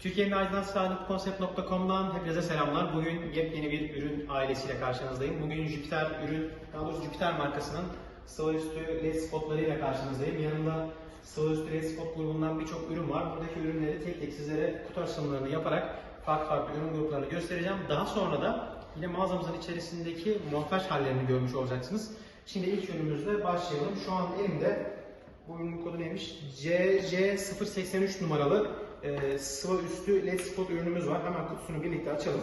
Türkiye'nin aydınlatsağlıkkonsept.com'dan hepinize selamlar. Bugün yepyeni bir ürün ailesiyle karşınızdayım. Bugün Jupiter ürün, daha doğrusu Jupiter markasının sıvı üstü led spotlarıyla karşınızdayım. Yanımda sıvı üstü led spot grubundan birçok ürün var. Buradaki ürünleri tek tek sizlere kutu açılımlarını yaparak farklı farklı ürün gruplarını göstereceğim. Daha sonra da yine mağazamızın içerisindeki montaj hallerini görmüş olacaksınız. Şimdi ilk ürünümüzle başlayalım. Şu an elimde bu ürünün kodu neymiş? CC083 numaralı e, sıvı üstü led spot ürünümüz var. Hemen kutusunu birlikte açalım.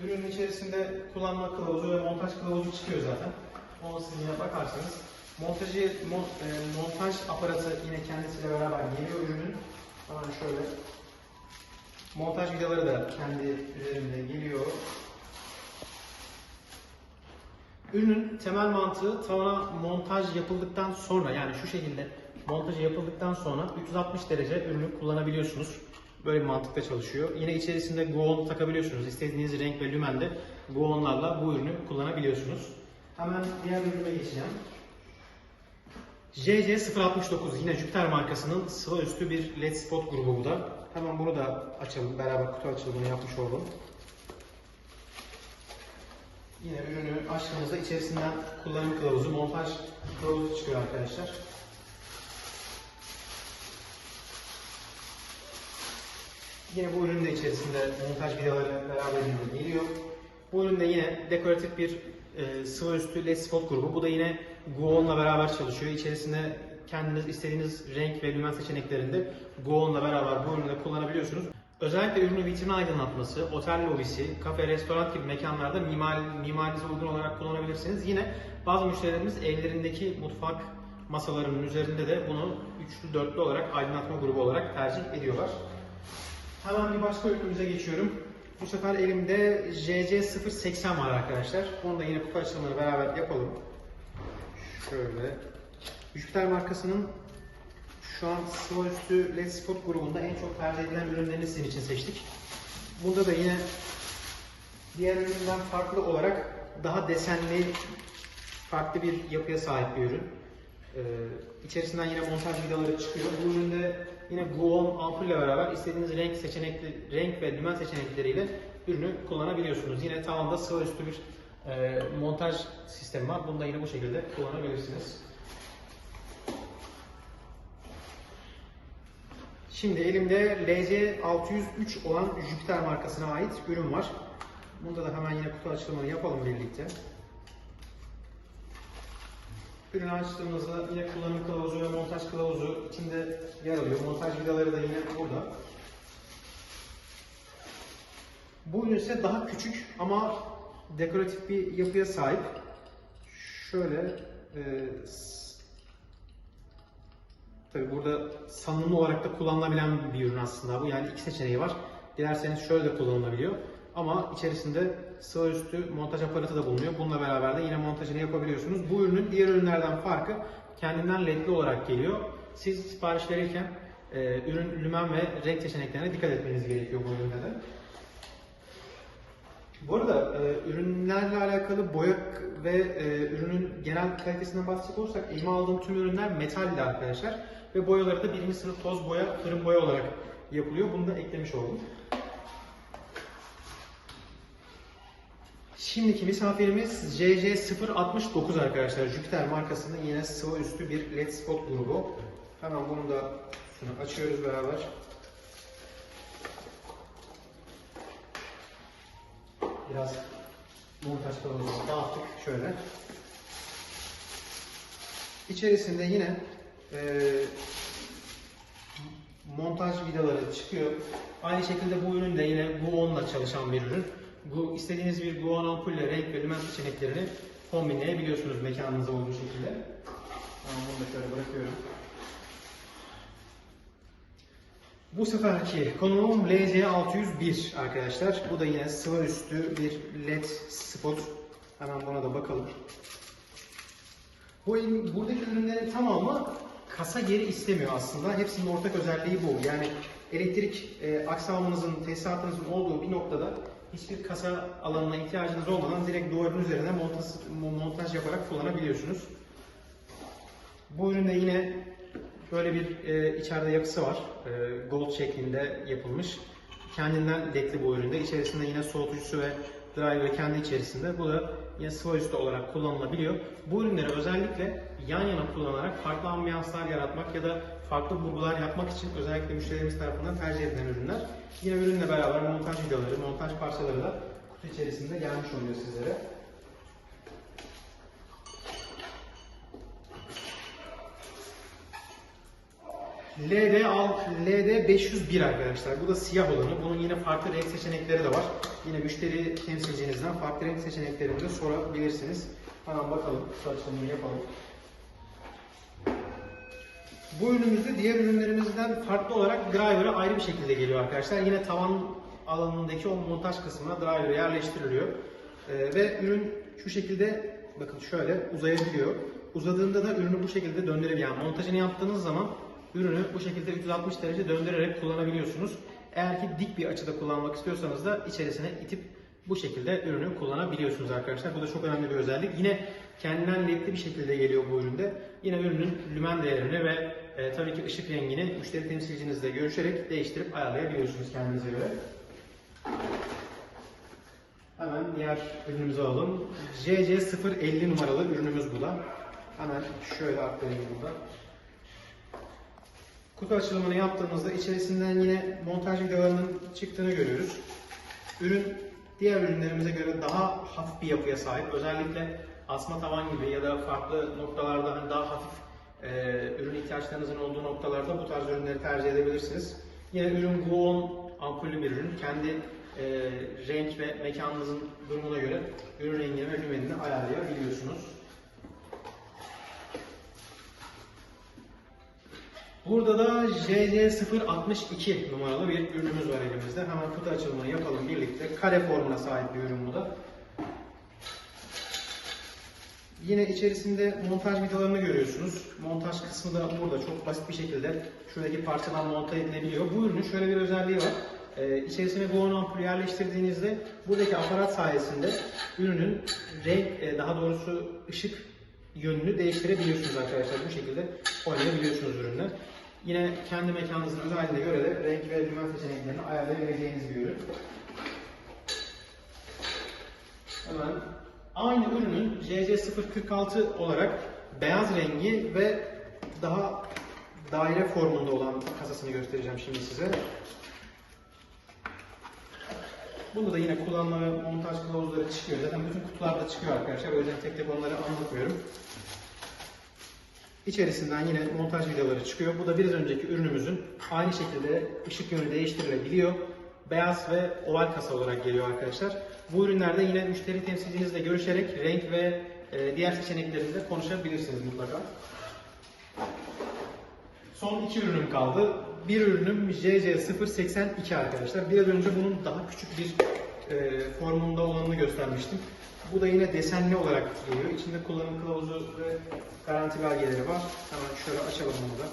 Ürünün içerisinde kullanma kılavuzu ve montaj kılavuzu çıkıyor zaten. Onu siz yine bakarsanız. Montajı, mon- e, montaj aparatı yine kendisiyle beraber geliyor ürünün. Hemen şöyle. Montaj vidaları da kendi üzerinde geliyor. Ürünün temel mantığı tavana montaj yapıldıktan sonra yani şu şekilde montajı yapıldıktan sonra 360 derece ürünü kullanabiliyorsunuz. Böyle bir mantıkla çalışıyor. Yine içerisinde go-on takabiliyorsunuz. İstediğiniz renk ve lümende go-onlarla bu ürünü kullanabiliyorsunuz. Hemen diğer ürüne geçeceğim. JC069 yine Jupiter markasının sıvı üstü bir led spot grubu bu da. Hemen bunu da açalım. Beraber kutu açılımını yapmış olalım. Yine ürünü açtığımızda içerisinden kullanım kılavuzu, montaj kılavuzu çıkıyor arkadaşlar. Yine bu ürünün de içerisinde montaj vidaları beraberinde geliyor. Bu üründe yine dekoratif bir e, sıvı üstü LED spot grubu. Bu da yine Goon'la beraber çalışıyor. İçerisinde kendiniz istediğiniz renk ve lümen seçeneklerinde Goon'la beraber bu ürünü de kullanabiliyorsunuz. Özellikle ürünü vitrin aydınlatması, otel lobisi, kafe, restoran gibi mekanlarda mimar, mimarinize uygun olarak kullanabilirsiniz. Yine bazı müşterilerimiz evlerindeki mutfak masalarının üzerinde de bunu üçlü dörtlü olarak aydınlatma grubu olarak tercih ediyorlar. Hemen bir başka ürünümüze geçiyorum. Bu sefer elimde JC080 var arkadaşlar. Onu da yine kutu açılımını beraber yapalım. Şöyle. Jupiter markasının şu an sıvı üstü LED spot grubunda en çok tercih edilen ürünlerini sizin için seçtik. Bunda da yine diğer üründen farklı olarak daha desenli farklı bir yapıya sahip bir ürün. Ee, içerisinden yine montaj vidaları çıkıyor. Bu üründe yine Gluon ampulle beraber istediğiniz renk seçenekli renk ve lümen seçenekleriyle ürünü kullanabiliyorsunuz. Yine tavanda sıvı üstü bir e, montaj sistemi var. Bunu da yine bu şekilde kullanabilirsiniz. Şimdi elimde LC603 olan Jupiter markasına ait ürün var. Bunda da hemen yine kutu açılımını yapalım birlikte. Ürünü açtığımızda yine kullanım kılavuzu ve montaj kılavuzu içinde yer alıyor. Montaj vidaları da yine burada. Bu ürün ise daha küçük ama dekoratif bir yapıya sahip. Şöyle e, tabi burada salınımlı olarak da kullanılabilen bir ürün aslında bu. Yani iki seçeneği var. Dilerseniz şöyle de kullanılabiliyor. Ama içerisinde sıvı üstü montaj aparatı da bulunuyor. Bununla beraber de yine montajını yapabiliyorsunuz. Bu ürünün diğer ürünlerden farkı kendinden ledli olarak geliyor. Siz sipariş verirken e, ürün lümen ve renk seçeneklerine dikkat etmeniz gerekiyor bu üründe de. Bu arada e, ürünlerle alakalı boyak ve e, ürünün genel kalitesinden bahsedecek olursak elime aldığım tüm ürünler metalli arkadaşlar. Ve boyaları da birinci sınıf toz boya, fırın boya olarak yapılıyor. Bunu da eklemiş oldum. Şimdiki misafirimiz JJ069 arkadaşlar. Jupiter markasının yine sıvı üstü bir LED spot grubu. Hemen bunu da açıyoruz beraber. Biraz montaj kılavuzunu dağıttık şöyle. İçerisinde yine eee montaj vidaları çıkıyor. Aynı şekilde bu ürün de yine Guon'la çalışan bir ürün. Bu istediğiniz bir Guon ampulle renk ve lümen seçeneklerini kombinleyebiliyorsunuz mekanınıza uygun şekilde. Tamam, bunu da şöyle bırakıyorum. Bu seferki konuğum LC601 arkadaşlar. Bu da yine sıvı üstü bir LED spot. Hemen buna da bakalım. Bu buradaki ürünlerin tamamı kasa geri istemiyor aslında. Hepsinin ortak özelliği bu. Yani elektrik e, aksamınızın, tesisatınızın olduğu bir noktada hiçbir kasa alanına ihtiyacınız olmadan direkt duvarın üzerine montaj, montaj yaparak kullanabiliyorsunuz. Bu üründe yine böyle bir e, içeride yapısı var. E, gold şeklinde yapılmış. Kendinden ledli bu üründe. İçerisinde yine soğutucusu ve driver kendi içerisinde. Bu da yine sıvı üstü olarak kullanılabiliyor. Bu ürünleri özellikle yan yana kullanarak farklı ambiyanslar yaratmak ya da farklı vurgular yapmak için özellikle müşterilerimiz tarafından tercih edilen ürünler. Yine ürünle beraber montaj videoları, montaj parçaları da kutu içerisinde gelmiş oluyor sizlere. LD LD 501 arkadaşlar. Bu da siyah olanı. Bunun yine farklı renk seçenekleri de var. Yine müşteri temsilcinizden farklı renk seçeneklerini de sorabilirsiniz. Hemen bakalım. Kutu yapalım. Bu ürünümüzde diğer ürünlerimizden farklı olarak driver'a ayrı bir şekilde geliyor arkadaşlar. Yine tavan alanındaki o montaj kısmına driver yerleştiriliyor. Ee, ve ürün şu şekilde bakın şöyle uzayabiliyor. Uzadığında da ürünü bu şekilde döndürebiliyor. Yani montajını yaptığınız zaman ürünü bu şekilde 360 derece döndürerek kullanabiliyorsunuz. Eğer ki dik bir açıda kullanmak istiyorsanız da içerisine itip bu şekilde ürünü kullanabiliyorsunuz arkadaşlar. Bu da çok önemli bir özellik. Yine kendinden ledli bir şekilde geliyor bu üründe. Yine ürünün lümen değerini ve e, tabii ki ışık rengini müşteri temsilcinizle görüşerek değiştirip ayarlayabiliyorsunuz kendinize göre. Hemen diğer ürünümüzü alalım. JC050 numaralı ürünümüz bu da. Hemen şöyle aktarayım burada. Kutu açılımını yaptığımızda içerisinden yine montaj videolarının çıktığını görüyoruz. Ürün diğer ürünlerimize göre daha hafif bir yapıya sahip. Özellikle asma tavan gibi ya da farklı noktalarda hani daha hafif e, ürün ihtiyaçlarınızın olduğu noktalarda bu tarz ürünleri tercih edebilirsiniz. Yine ürün Guon ampullü bir ürün. Kendi e, renk ve mekanınızın durumuna göre ürün rengini ve lümenini ayarlayabiliyorsunuz. Burada da JC062 numaralı bir ürünümüz var elimizde. Hemen kutu açılımını yapalım birlikte. Kare formuna sahip bir ürün bu da. Yine içerisinde montaj vidalarını görüyorsunuz. Montaj kısmı da burada çok basit bir şekilde şuradaki parçadan monte edilebiliyor. Bu ürünün şöyle bir özelliği var. Ee, içerisine bu ampulü yerleştirdiğinizde buradaki aparat sayesinde ürünün renk, e, daha doğrusu ışık yönünü değiştirebiliyorsunuz arkadaşlar. Bu şekilde oynayabiliyorsunuz ürünler. Yine kendi mekanınızın özelliğine göre de renk ve lümen seçeneklerini ayarlayabileceğiniz bir ürün. Hemen aynı ürünün JC046 olarak beyaz rengi ve daha daire formunda olan kasasını göstereceğim şimdi size. Bunda da yine kullanma ve montaj kılavuzları çıkıyor. Zaten bütün kutularda çıkıyor arkadaşlar. O yüzden tek tek onları anlatmıyorum. İçerisinden yine montaj vidaları çıkıyor. Bu da biraz önceki ürünümüzün aynı şekilde ışık yönü değiştirilebiliyor. Beyaz ve oval kasa olarak geliyor arkadaşlar. Bu ürünlerde yine müşteri temsilcinizle görüşerek renk ve e, diğer seçeneklerini de konuşabilirsiniz mutlaka. Son iki ürünüm kaldı. Bir ürünüm JC082 arkadaşlar. Biraz önce bunun daha küçük bir e, formunda olanını göstermiştim. Bu da yine desenli olarak geliyor. İçinde kullanım kılavuzu ve garanti belgeleri var. Hemen şöyle açalım bunu da.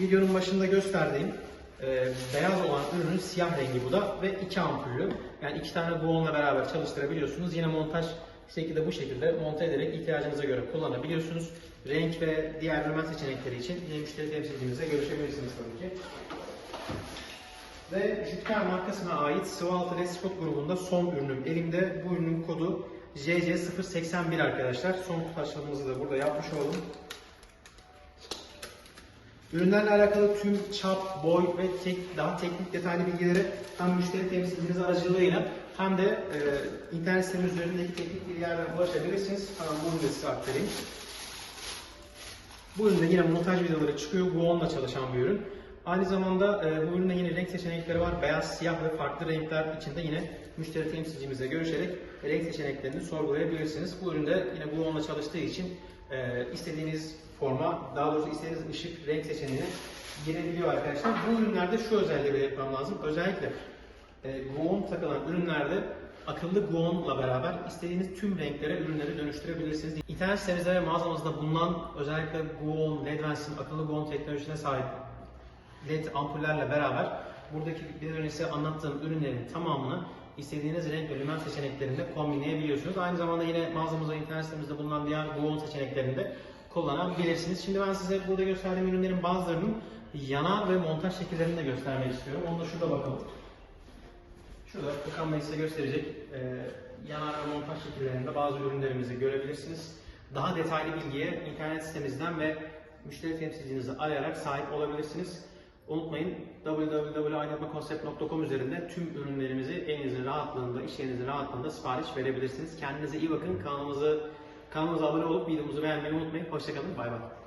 Videonun başında gösterdiğim e, beyaz olan ürünün siyah rengi bu da ve iki ampullü. Yani iki tane Goon'la beraber çalıştırabiliyorsunuz. Yine montaj şekilde bu şekilde monte ederek ihtiyacınıza göre kullanabiliyorsunuz. Renk ve diğer lümen seçenekleri için yine müşteri temsilcimizle görüşebilirsiniz tabii ki. Ve Jupiter markasına ait sıvı altı Respot grubunda son ürünüm. Elimde bu ürünün kodu JC081 arkadaşlar. Son kutu da burada yapmış oldum. Ürünlerle alakalı tüm çap, boy ve tek, daha teknik detaylı bilgileri hem müşteri temsilciniz aracılığıyla hem de e, internet sitemiz üzerindeki teknik bilgilerden ulaşabilirsiniz. Hemen bunu da size aktarayım. Bu üründe yine montaj videoları çıkıyor. Guon'la çalışan bir ürün. Aynı zamanda e, bu üründe yine renk seçenekleri var. Beyaz, siyah ve farklı renkler içinde yine müşteri temsilcimizle görüşerek renk seçeneklerini sorgulayabilirsiniz. Bu üründe yine Guon'la çalıştığı için e, istediğiniz forma, daha doğrusu istediğiniz ışık, renk seçeneğine girebiliyor arkadaşlar. Bu ürünlerde şu özelliği belirtmem lazım. Özellikle e, Guon takılan ürünlerde akıllı Guon'la beraber istediğiniz tüm renklere ürünleri dönüştürebilirsiniz. İnternet sitemizde ve mağazamızda bulunan özellikle Guon, Ledvens'in akıllı Guon teknolojisine sahip LED ampullerle beraber buradaki biraz önce size anlattığım ürünlerin tamamını istediğiniz renk ve lümen seçeneklerinde kombinleyebiliyorsunuz. Aynı zamanda yine mağazamızda, internet sitemizde bulunan diğer Go-On seçeneklerinde kullanabilirsiniz. Şimdi ben size burada gösterdiğim ürünlerin bazılarının yanar ve montaj şekillerini de göstermek istiyorum. Onu da şurada bakalım. Şurada Okan Bey size gösterecek e, yanar ve montaj şekillerinde bazı ürünlerimizi görebilirsiniz. Daha detaylı bilgiye internet sitemizden ve müşteri temsilcinizi arayarak sahip olabilirsiniz. Unutmayın www.aydınlatmakonsept.com üzerinde tüm ürünlerimizi elinizin rahatlığında, iş yerinizin rahatlığında sipariş verebilirsiniz. Kendinize iyi bakın. Kanalımızı kanalımıza abone olup videomuzu beğenmeyi unutmayın. Hoşçakalın. Bay bay.